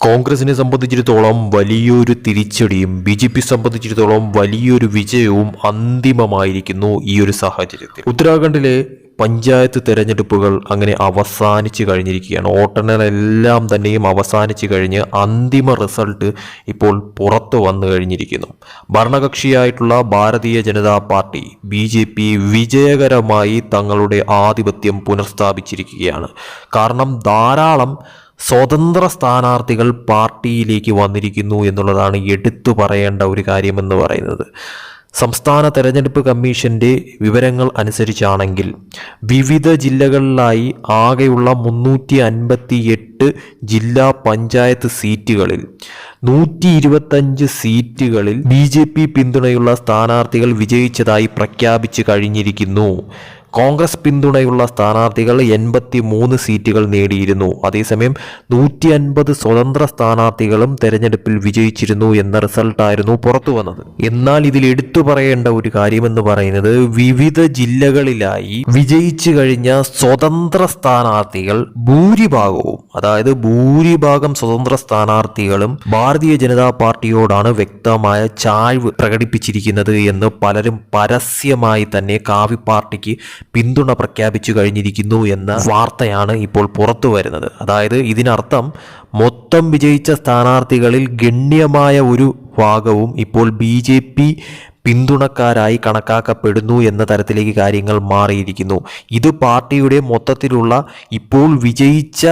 കോൺഗ്രസിനെ സംബന്ധിച്ചിടത്തോളം വലിയൊരു തിരിച്ചടിയും ബി ജെ പി സംബന്ധിച്ചിടത്തോളം വലിയൊരു വിജയവും അന്തിമമായിരിക്കുന്നു ഈ ഒരു സാഹചര്യത്തിൽ. ഉത്തരാഖണ്ഡിലെ പഞ്ചായത്ത് തെരഞ്ഞെടുപ്പുകൾ അങ്ങനെ അവസാനിച്ചു കഴിഞ്ഞിരിക്കുകയാണ്. വോട്ടെണ്ണലെല്ലാം തന്നെയും അവസാനിച്ചു കഴിഞ്ഞ് അന്തിമ റിസൾട്ട് ഇപ്പോൾ പുറത്തു വന്നു കഴിഞ്ഞിരിക്കുന്നു. ഭരണകക്ഷിയായിട്ടുള്ള Bharatiya Janata party B J P വിജയകരമായി തങ്ങളുടെ ആധിപത്യം പുനഃസ്ഥാപിച്ചിരിക്കുകയാണ്. കാരണം ധാരാളം സ്വതന്ത്ര സ്ഥാനാർത്ഥികൾ പാർട്ടിയിലേക്ക് വന്നിരിക്കുന്നു എന്നുള്ളതാണ് എടുത്തു പറയേണ്ട ഒരു കാര്യമെന്ന് പറയുന്നത്. സംസ്ഥാന തെരഞ്ഞെടുപ്പ് കമ്മീഷന്റെ വിവരങ്ങൾ അനുസരിച്ചാണെങ്കിൽ വിവിധ ജില്ലകളിലായി ആകെയുള്ള മുന്നൂറ്റി അൻപത്തി എട്ട് ജില്ലാ പഞ്ചായത്ത് സീറ്റുകളിൽ നൂറ്റി ഇരുപത്തഞ്ച് സീറ്റുകളിൽ ബി ജെ പി പിന്തുണയുള്ള സ്ഥാനാർത്ഥികൾ വിജയിച്ചതായി പ്രഖ്യാപിച്ചു കഴിഞ്ഞിരിക്കുന്നു. കോൺഗ്രസ് പിന്തുണയുള്ള സ്ഥാനാർത്ഥികൾ എൺപത്തി മൂന്ന് സീറ്റുകൾ നേടിയിരുന്നു. അതേസമയം നൂറ്റി അൻപത് സ്വതന്ത്ര സ്ഥാനാർത്ഥികളും തെരഞ്ഞെടുപ്പിൽ വിജയിച്ചിരുന്നു എന്ന റിസൾട്ടായിരുന്നു പുറത്തു വന്നത്. എന്നാൽ ഇതിൽ എടുത്തു പറയേണ്ട ഒരു കാര്യമെന്ന് പറയുന്നത് വിവിധ ജില്ലകളിലായി വിജയിച്ചു കഴിഞ്ഞ സ്വതന്ത്ര സ്ഥാനാർത്ഥികൾ ഭൂരിഭാഗവും അതായത് ഭൂരിഭാഗം സ്വതന്ത്ര സ്ഥാനാർത്ഥികളും ഭാരതീയ ജനതാ പാർട്ടിയോടാണ് വ്യക്തമായ ചായ്വ് പ്രകടിപ്പിച്ചിരിക്കുന്നത് എന്ന് പലരും പരസ്യമായി തന്നെ കാവി പാർട്ടിക്ക് പിന്തുണ പ്രഖ്യാപിച്ചു കഴിഞ്ഞിരിക്കുന്നു എന്ന വാർത്തയാണ് ഇപ്പോൾ പുറത്തു വരുന്നത്. അതായത് ഇതിനർത്ഥം മൊത്തം വിജയിച്ച സ്ഥാനാർത്ഥികളിൽ ഗണ്യമായ ഒരു ഭാഗവും ഇപ്പോൾ ബി ജെ പി പിന്തുണക്കാരായി കണക്കാക്കപ്പെടുന്നു എന്ന തരത്തിലേക്ക് കാര്യങ്ങൾ മാറിയിരിക്കുന്നു. ഇത് പാർട്ടിയുടെ മൊത്തത്തിലുള്ള ഇപ്പോൾ വിജയിച്ച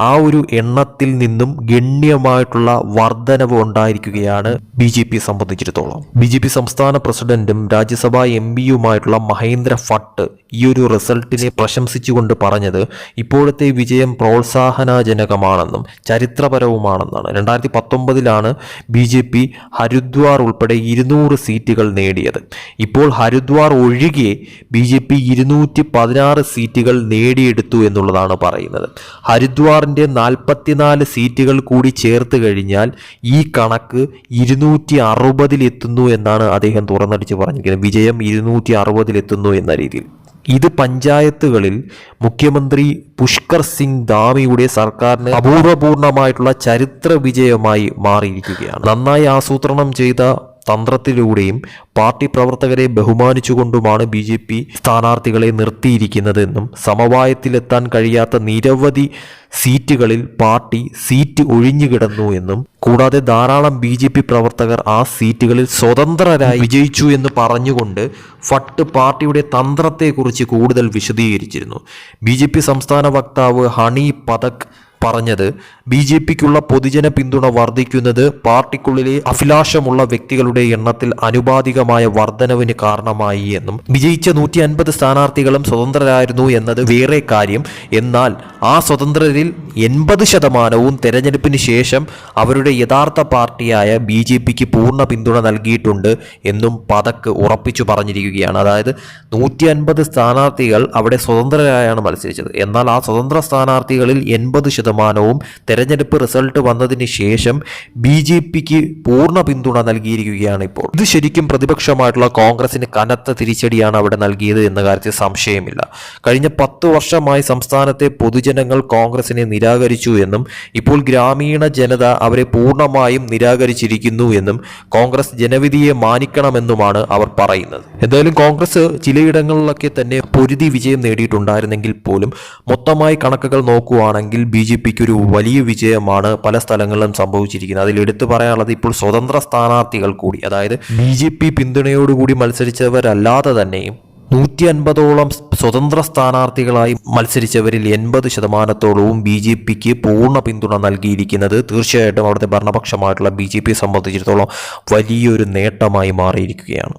ആ ഒരു എണ്ണത്തിൽ നിന്നും ഗണ്യമായിട്ടുള്ള വർധനവ് ഉണ്ടായിരിക്കുകയാണ് ബി ജെ പി സംബന്ധിച്ചിടത്തോളം. ബി ജെ പി സംസ്ഥാന പ്രസിഡന്റും രാജ്യസഭാ എം പിയുമായിട്ടുള്ള മഹേന്ദ്ര ഫട്ട് ഈ ഒരു റിസൾട്ടിനെ പ്രശംസിച്ചുകൊണ്ട് പറഞ്ഞത് ഇപ്പോഴത്തെ വിജയം പ്രോത്സാഹനജനകമാണെന്നും ചരിത്രപരവുമാണെന്നാണ്. രണ്ടായിരത്തി പത്തൊമ്പതിലാണ് ബി ജെ പി ഹരിദ്വാർ ഉൾപ്പെടെ ഇരുന്നൂറ് സീറ്റുകൾ നേടിയത്. ഇപ്പോൾ ഹരിദ്വാർ ഒഴികെ ബി ജെ പി ഇരുന്നൂറ്റി പതിനാറ് സീറ്റുകൾ നേടിയെടുത്തു എന്നുള്ളതാണ് പറയുന്നത്. ഹരിദ്വാറിന്റെ നാൽപ്പത്തിനാല് സീറ്റുകൾ കൂടി ചേർത്ത് കഴിഞ്ഞാൽ ഈ കണക്ക് ഇരുന്നൂറ്റി അറുപതിലെത്തുന്നു എന്നാണ് അദ്ദേഹം തുറന്നടിച്ച് പറഞ്ഞിരിക്കുന്നത്. വിജയം ഇരുന്നൂറ്റി അറുപതിലെത്തുന്നു എന്ന രീതിയിൽ. ഇത് പഞ്ചായത്തുകളിൽ മുഖ്യമന്ത്രി പുഷ്കർ സിംഗ് ധാമിയുടെ സർക്കാരിന് അപൂർവപൂർണമായിട്ടുള്ള ചരിത്ര വിജയമായി മാറിയിരിക്കുകയാണ്. നന്നായി ആസൂത്രണം ചെയ്ത തന്ത്രത്തിലൂടെയും പാർട്ടി പ്രവർത്തകരെ ബഹുമാനിച്ചുകൊണ്ടുമാണ് ബി ജെ പി സ്ഥാനാർത്ഥികളെ നിർത്തിയിരിക്കുന്നതെന്നും സമവായത്തിലെത്താൻ കഴിയാത്ത നിരവധി സീറ്റുകളിൽ പാർട്ടി സീറ്റ് ഒഴിഞ്ഞുകിടന്നു എന്നും കൂടാതെ ധാരാളം ബി ജെ പി പ്രവർത്തകർ ആ സീറ്റുകളിൽ സ്വതന്ത്രരായി വിജയിച്ചു എന്ന് പറഞ്ഞുകൊണ്ട് ഫട്ട് പാർട്ടിയുടെ തന്ത്രത്തെക്കുറിച്ച് കൂടുതൽ വിശദീകരിച്ചിരുന്നു. ബി സംസ്ഥാന വക്താവ് ഹണി പതക് പറഞ്ഞത് ബി ജെ പിക്കുള്ള പൊതുജന പിന്തുണ വർദ്ധിക്കുന്നത് പാർട്ടിക്കുള്ളിലെ അഭിലാഷമുള്ള വ്യക്തികളുടെ എണ്ണത്തിൽ അനുപാതികമായ വർധനവിന് കാരണമായി എന്നും വിജയിച്ച നൂറ്റി അൻപത് സ്ഥാനാർത്ഥികളും സ്വതന്ത്രരായിരുന്നു എന്നത് വേറെ കാര്യം. എന്നാൽ ആ സ്വതന്ത്രരിൽ എൺപത് ശതമാനവും തെരഞ്ഞെടുപ്പിന് ശേഷം അവരുടെ യഥാർത്ഥ പാർട്ടിയായ ബി ജെ പിക്ക് പൂർണ പിന്തുണ നൽകിയിട്ടുണ്ട് എന്നും പതക്ക് ഉറപ്പിച്ചു പറഞ്ഞിരിക്കുകയാണ്. അതായത് നൂറ്റി അൻപത് സ്ഥാനാർത്ഥികൾ അവിടെ സ്വതന്ത്രരായാണ് മത്സരിച്ചത്. എന്നാൽ ആ സ്വതന്ത്ര സ്ഥാനാർത്ഥികളിൽ എൺപത് ശതമാനവും തെരഞ്ഞെടുപ്പ് റിസൾട്ട് വന്നതിന് ശേഷം ബി ജെ പിക്ക് പൂർണ പിന്തുണ നൽകിയിരിക്കുകയാണ് ഇപ്പോൾ. ഇത് ശരിക്കും പ്രതിപക്ഷമായിട്ടുള്ള കോൺഗ്രസിന് കനത്ത തിരിച്ചടിയാണ് അവിടെ നൽകിയത് എന്ന കാര്യത്തിൽ സംശയമില്ല. കഴിഞ്ഞ പത്ത് വർഷമായി സംസ്ഥാനത്തെ പൊതുജനങ്ങൾ കോൺഗ്രസിനെ നിരാകരിച്ചു എന്നും ഇപ്പോൾ ഗ്രാമീണ ജനത അവരെ പൂർണമായും നിരാകരിച്ചിരിക്കുന്നു എന്നും കോൺഗ്രസ് ജനവിധിയെ മാനിക്കണമെന്നുമാണ് അവർ പറയുന്നത്. എന്തായാലും കോൺഗ്രസ് ചിലയിടങ്ങളിലൊക്കെ തന്നെ പൊരുതി വിജയം നേടിയിട്ടുണ്ടായിരുന്നെങ്കിൽ പോലും മൊത്തമായി കണക്കുകൾ നോക്കുകയാണെങ്കിൽ ബി ജെ പിക്ക് ഒരു വലിയ വിജയമാണ് പല സ്ഥലങ്ങളിലും സംഭവിച്ചിരിക്കുന്നത്. അതിൽ എടുത്തു പറയാനുള്ളത് ഇപ്പോൾ സ്വതന്ത്ര സ്ഥാനാർത്ഥികൾ കൂടി അതായത് ബി ജെ പി പിന്തുണയോടുകൂടി മത്സരിച്ചവരല്ലാതെ തന്നെയും നൂറ്റി അൻപതോളം സ്വതന്ത്ര സ്ഥാനാർത്ഥികളായി മത്സരിച്ചവരിൽ എൺപത് ശതമാനത്തോളവും ബി ജെ പിക്ക് പൂർണ പിന്തുണ നൽകിയിരിക്കുന്നത് തീർച്ചയായിട്ടും അവിടുത്തെ ഭരണപക്ഷമായിട്ടുള്ള ബി ജെ പിയെ സംബന്ധിച്ചിടത്തോളം വലിയൊരു നേട്ടമായി മാറിയിരിക്കുകയാണ്.